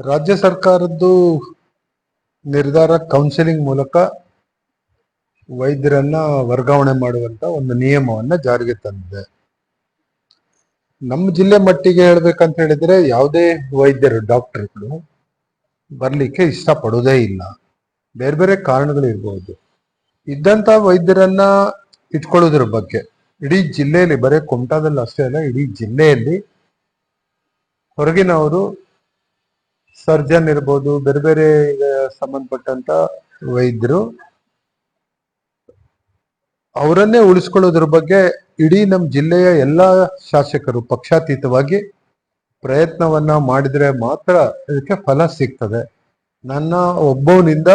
ರಾಜ್ಯ ಸರ್ಕಾರದ್ದು ನಿರ್ಧಾರ ಕೌನ್ಸಿಲಿಂಗ್ ಮೂಲಕ ವೈದ್ಯರನ್ನ ವರ್ಗಾವಣೆ ಮಾಡುವಂತ ಒಂದು ನಿಯಮವನ್ನ ಜಾರಿಗೆ ತಂದಿದೆ. ನಮ್ಮ ಜಿಲ್ಲೆ ಮಟ್ಟಿಗೆ ಹೇಳ್ಬೇಕಂತ ಹೇಳಿದ್ರೆ ಯಾವುದೇ ವೈದ್ಯರು, ಡಾಕ್ಟರ್ಗಳು ಬರ್ಲಿಕ್ಕೆ ಇಷ್ಟಪಡೋದೇ ಇಲ್ಲ. ಬೇರೆ ಬೇರೆ ಕಾರಣಗಳು ಇರ್ಬೋದು. ಇದ್ದಂತ ವೈದ್ಯರನ್ನ ಇಟ್ಕೊಳ್ಳೋದ್ರ ಬಗ್ಗೆ, ಇಡೀ ಜಿಲ್ಲೆಯಲ್ಲಿ, ಬರೀ ಕುಮಟಾದಲ್ಲಿ ಅಷ್ಟೇ ಅಲ್ಲ, ಇಡೀ ಜಿಲ್ಲೆಯಲ್ಲಿ ಹೊರಗಿನವರು ಸರ್ಜನ್ ಇರ್ಬೋದು, ಬೇರೆ ಬೇರೆ ಸಂಬಂಧಪಟ್ಟಂತ ವೈದ್ಯರು ಅವರನ್ನೇ ಉಳಿಸ್ಕೊಳ್ಳೋದ್ರ ಬಗ್ಗೆ ಇಡೀ ನಮ್ಮ ಜಿಲ್ಲೆಯ ಎಲ್ಲಾ ಶಾಸಕರು ಪಕ್ಷಾತೀತವಾಗಿ ಪ್ರಯತ್ನವನ್ನ ಮಾಡಿದ್ರೆ ಮಾತ್ರ ಇದಕ್ಕೆ ಫಲ ಸಿಗ್ತದೆ. ನನ್ನ ಒಬ್ಬವನಿಂದ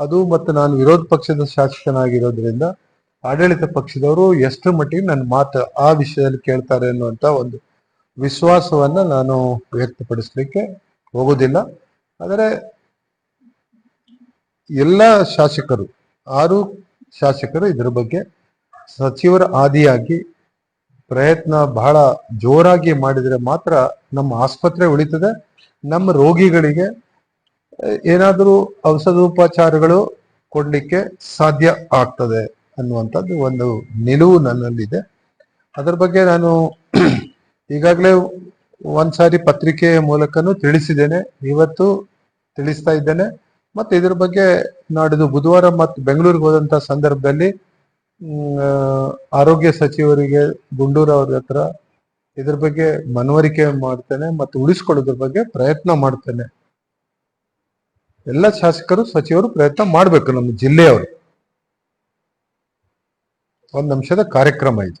ಅದು ಮತ್ತು ನಾನು ವಿರೋಧ ಪಕ್ಷದ ಶಾಸಕನಾಗಿರೋದ್ರಿಂದ ಆಡಳಿತ ಪಕ್ಷದವರು ಎಷ್ಟು ಮಟ್ಟಿಗೆ ನನ್ನ ಮಾತು ಆ ವಿಷಯದಲ್ಲಿ ಕೇಳ್ತಾರೆ ಅನ್ನುವಂತ ಒಂದು ವಿಶ್ವಾಸವನ್ನ ನಾನು ವ್ಯಕ್ತಪಡಿಸ್ಲಿಕ್ಕೆ ಹೋಗೋದಿಲ್ಲ. ಆದರೆ ಎಲ್ಲ ಶಾಸಕರು, ಆರು ಶಾಸಕರು ಇದರ ಬಗ್ಗೆ ಸಚಿವರ ಆದಿಯಾಗಿ ಪ್ರಯತ್ನ ಬಹಳ ಜೋರಾಗಿ ಮಾಡಿದರೆ ಮಾತ್ರ ನಮ್ಮ ಆಸ್ಪತ್ರೆ ಉಳಿತದೆ. ನಮ್ಮ ರೋಗಿಗಳಿಗೆ ಏನಾದರೂ ಔಷಧೋಪಚಾರಗಳು ಕೊಡಲಿಕ್ಕೆ ಸಾಧ್ಯ ಆಗ್ತದೆ ಅನ್ನುವಂಥದ್ದು ಒಂದು ನಿಲುವು ನನ್ನಲ್ಲಿದೆ. ಅದರ ಬಗ್ಗೆ ನಾನು ಈಗಾಗಲೇ ಒಂದ್ಸಾರಿ ಪತ್ರಿಕೆ ಮೂಲಕನೂ ತಿಳಿಸಿದ್ದೇನೆ. ಇವತ್ತು ತಿಳಿಸ್ತಾ ಇದ್ದೇನೆ. ಮತ್ತೆ ಇದ್ರ ಬಗ್ಗೆ ನಾಡಿದ್ದು ಬುಧವಾರ ಮತ್ತು ಬೆಂಗಳೂರಿಗೆ ಹೋದಂತ ಸಂದರ್ಭದಲ್ಲಿ ಆರೋಗ್ಯ ಸಚಿವರಿಗೆ ಗುಂಡೂರು ಅವ್ರ ಹತ್ರ ಇದ್ರ ಬಗ್ಗೆ ಮನವರಿಕೆ ಮಾಡ್ತೇನೆ ಮತ್ತು ಉಳಿಸ್ಕೊಳ್ಳೋದ್ರ ಬಗ್ಗೆ ಪ್ರಯತ್ನ ಮಾಡ್ತೇನೆ. ಎಲ್ಲ ಶಾಸಕರು, ಸಚಿವರು ಪ್ರಯತ್ನ ಮಾಡ್ಬೇಕು ನಮ್ಮ ಜಿಲ್ಲೆಯವರು. ಒಂದು ಅಂಶದ ಕಾರ್ಯಕ್ರಮ ಇದು.